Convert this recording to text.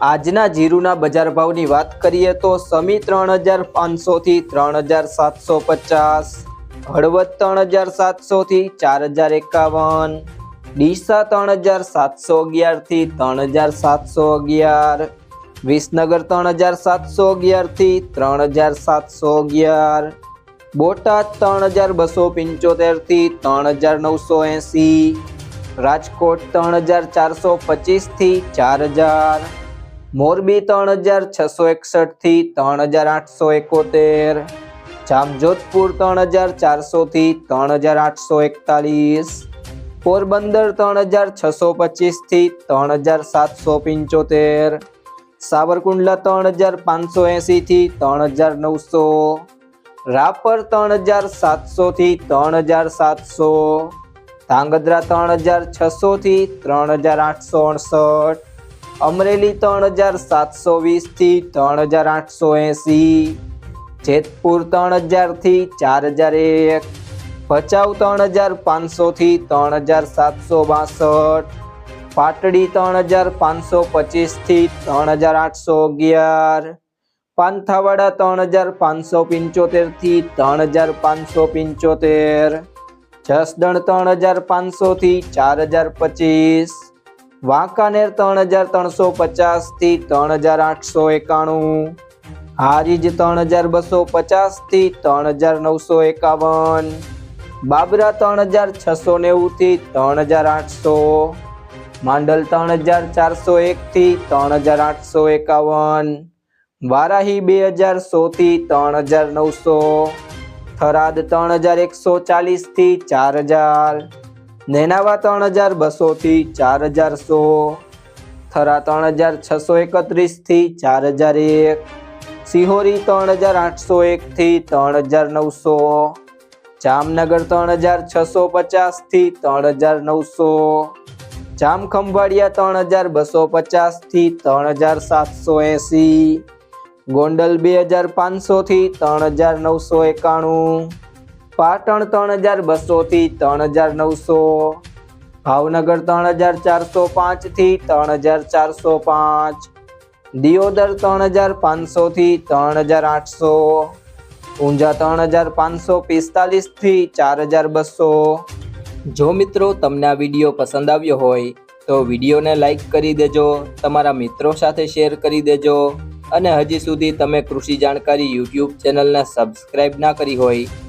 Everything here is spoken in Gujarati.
આજના જીરુના બજાર ભાવની વાત કરીએ તો સમી ત્રણ હજાર પાંચસોથી ત્રણ હજાર સાતસો પચાસ હળવદ ત્રણ હજાર સાતસોથી ચાર હજાર એકાવન ડીસા ત્રણ હજાર સાતસો અગિયારથી ત્રણ હજાર સાતસો અગિયાર વિસનગર ત્રણ હજાર સાતસો અગિયારથી ત્રણ હજાર સાતસો અગિયાર બોટાદ ત્રણ હજાર બસો પંચોતેરથી ત્રણ હજાર નવસો એંસી રાજકોટ ત્રણ હજાર ચારસો પચીસથી ચાર હજાર મોરબી ત્રણ હજાર છસો એકસઠથી ત્રણ હજાર આઠસો એકોતેર, જામજોધપુર ત્રણ હજાર ચારસો થી ત્રણ હજાર આઠસો એકતાલીસ, પોરબંદર ત્રણ હજાર છસો પચીસથી ત્રણ હજાર સાતસો પંચોતેર, સાવરકુંડલા ત્રણ હજાર પાંચસો એંસી થી ત્રણ હજાર નવસો, રાપર ત્રણ હજાર સાતસો થી ત્રણ હજાર સાતસો, ધાંગધ્રા ત્રણ હજાર છસો થી ત્રણ હજાર આઠસો અડસઠ અમરેલી ત્રણ હજાર સાતસો વીસથી ત્રણ હજાર આઠસો એંસી, જેતપુર ત્રણ હજારથી ચાર હજાર એક, ભચાઉ ત્રણ હજાર પાંચસોથી ત્રણ હજાર સાતસો બાસઠ, પાટડી ત્રણ હજાર પાંચસો પચીસથી ત્રણ હજાર આઠસો અગિયાર, પાંથાવાડા ત્રણ હજાર પાંચસો પંચોતેરથી ત્રણ હજાર પાંચસો પંચોતેર, જસદણ ત્રણ હજાર પાંચસોથી ચાર હજાર પચીસ વાંકાનેર ત્રણ હજાર ત્રણસો પચાસથી ત્રણ હજાર આઠસો એકાણું હારીજ ત્રણ હજાર બસો પચાસથી ત્રણ હજાર નવસો એકાવન બાબરા ત્રણ હજાર છસો નેવુંથી ત્રણ હજાર આઠસો માંડલ ત્રણ હજાર ચારસો એકથી ત્રણ હજાર આઠસો એકાવન વારાહી બે હજાર સોથી ત્રણ હજાર નવસો થરાદ ત્રણ હજાર એકસો ચાલીસથી ચાર હજાર નેનાવા ત્રણ હજાર બસોથી ચાર હજાર સો, થરા ત્રણ હજાર છસો એકત્રીસથી ચાર હજાર એક, સિહોરી ત્રણ હજાર આઠસો એકથી ત્રણ હજાર નવસો, જામનગર ત્રણ હજાર છસો પચાસથી ત્રણ હજાર નવસો, જામખંભાળિયા ત્રણ હજાર બસો પચાસથી ત્રણ હજાર સાતસો એંસી, ગોંડલ બે હજાર પાંચસોથી ત્રણ હજાર નવસો એકાણું પાટણ ત્રણ હજાર બસોથી ત્રણ હજાર નવસો. ભાવનગર ત્રણ હજાર ચારસો પાંચથી ત્રણ હજાર ચારસો પાંચ. દિયોદર ત્રણ હજાર પાંચસોથી ત્રણ હજાર આઠસો. ઊંઝા ત્રણ હજાર પાંચસો પિસ્તાલીસથી ચાર હજાર બસો. જો મિત્રો તમને આ વીડિયો પસંદ આવ્યો હોય, તો વિડીયોને લાઈક કરી દેજો, તમારા મિત્રો સાથે શેર કરી દેજો, અને હજી સુધી તમે કૃષિ જાણકારી યુટ્યુબ ચેનલને સબસ્ક્રાઈબ ના કરી હોય